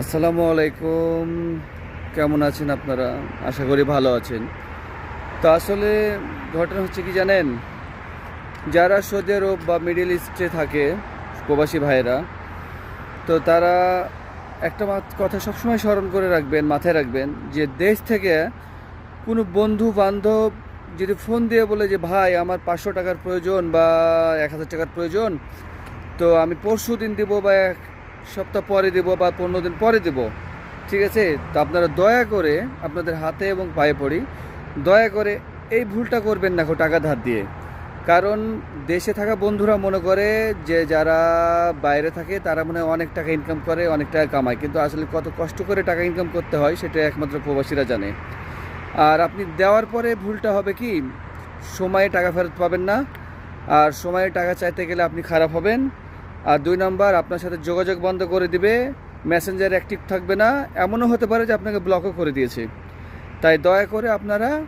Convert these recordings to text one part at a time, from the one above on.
আসসালামু আলাইকুম। কেমন আছেন আপনারা? আশা করি ভালো আছেন। তো আসলে ঘটনা হচ্ছে কি জানেন? যারা সৌদি আরব বা মিডিল ইস্টে থাকে, প্রবাসী ভাইয়েরা, তো তারা একটা কথা সবসময় স্মরণ করে রাখবেন, মাথায় রাখবেন যে দেশ থেকে কোনো বন্ধু বান্ধব যদি ফোন দিয়ে বলে যে, ভাই, আমার পাঁচশো টাকার প্রয়োজন বা এক হাজার টাকার প্রয়োজন, তো আমি পরশু দিন দেবো বা সপ্তাহ পরে দেবো বা পনেরো দিন পরে দেবো। ঠিক আছে? তো আপনারা দয়া করে আপনাদের হাতে এবং পায়ে পড়ি। দয়া করে এই ভুলটা করবেন না টাকা ধার দিয়ে। কারণ দেশে থাকা বন্ধুরা মনে করে যে যারা বাইরে থাকে তারা মনে হয় অনেক টাকা ইনকাম করে, অনেক টাকা কামায়। কিন্তু আসলে কত কষ্ট করে টাকা ইনকাম করতে হয় সেটা একমাত্র প্রবাসীরা জানে। আর আপনি দেওয়ার পরে ভুলটা হবে কি? সময়ে টাকা ফেরত পাবেন না। আর সময়ে টাকা চাইতে গেলে আপনি খারাপ হবেন। আর দুই নাম্বার আপনার সাথে যোগাযোগ বন্ধ করে দিবে। মেসেঞ্জার অ্যাক্টিভ থাকবে না। এমনও হতে পারে যে আপনাকে ব্লকও করে দিয়েছে। তাই দয়া করে আপনারা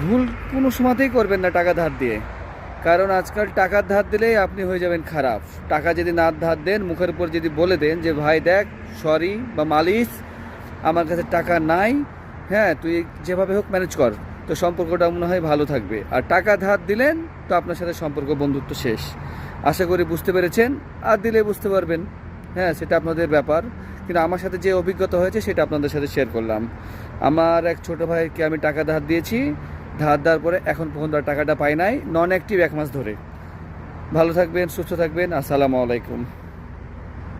ভুল কোনো সময়তেই করবেন না টাকা ধার দিয়ে। কারণ আজকাল টাকার ধার দিলেই আপনি হয়ে যাবেন খারাপ। টাকা যদি না ধার দেন, মুখের উপর যদি বলে দেন যে, ভাই, দেখ সরি বা মালিশ, আমার কাছে টাকা নাই হ্যাঁ তুই যেভাবে হোক ম্যানেজ কর। তো সম্পর্কটা মনে হয় ভালো থাকবে। আর টাকা ধার দিলেন, তো আপনার সাথে সম্পর্ক, বন্ধুত্ব শেষ। আশা করি বুঝতে পেরেছেন, আর দিলে বুঝতে পারবেন। হ্যাঁ সেটা আপনাদের ব্যাপার। কিন্তু আমার সাথে যে অভিজ্ঞতা হয়েছে, সেটা আপনাদের সাথে শেয়ার করলাম। আমার এক ছোট ভাইকে আমি টাকা ধার দিয়েছি। ধার দেওয়ার পরে এখন পর্যন্ত টাকাটা পাই নাই নন অ্যাক্টিভ এক মাস ধরে। ভালো থাকবেন, সুস্থ থাকবেন। আসসালামু আলাইকুম।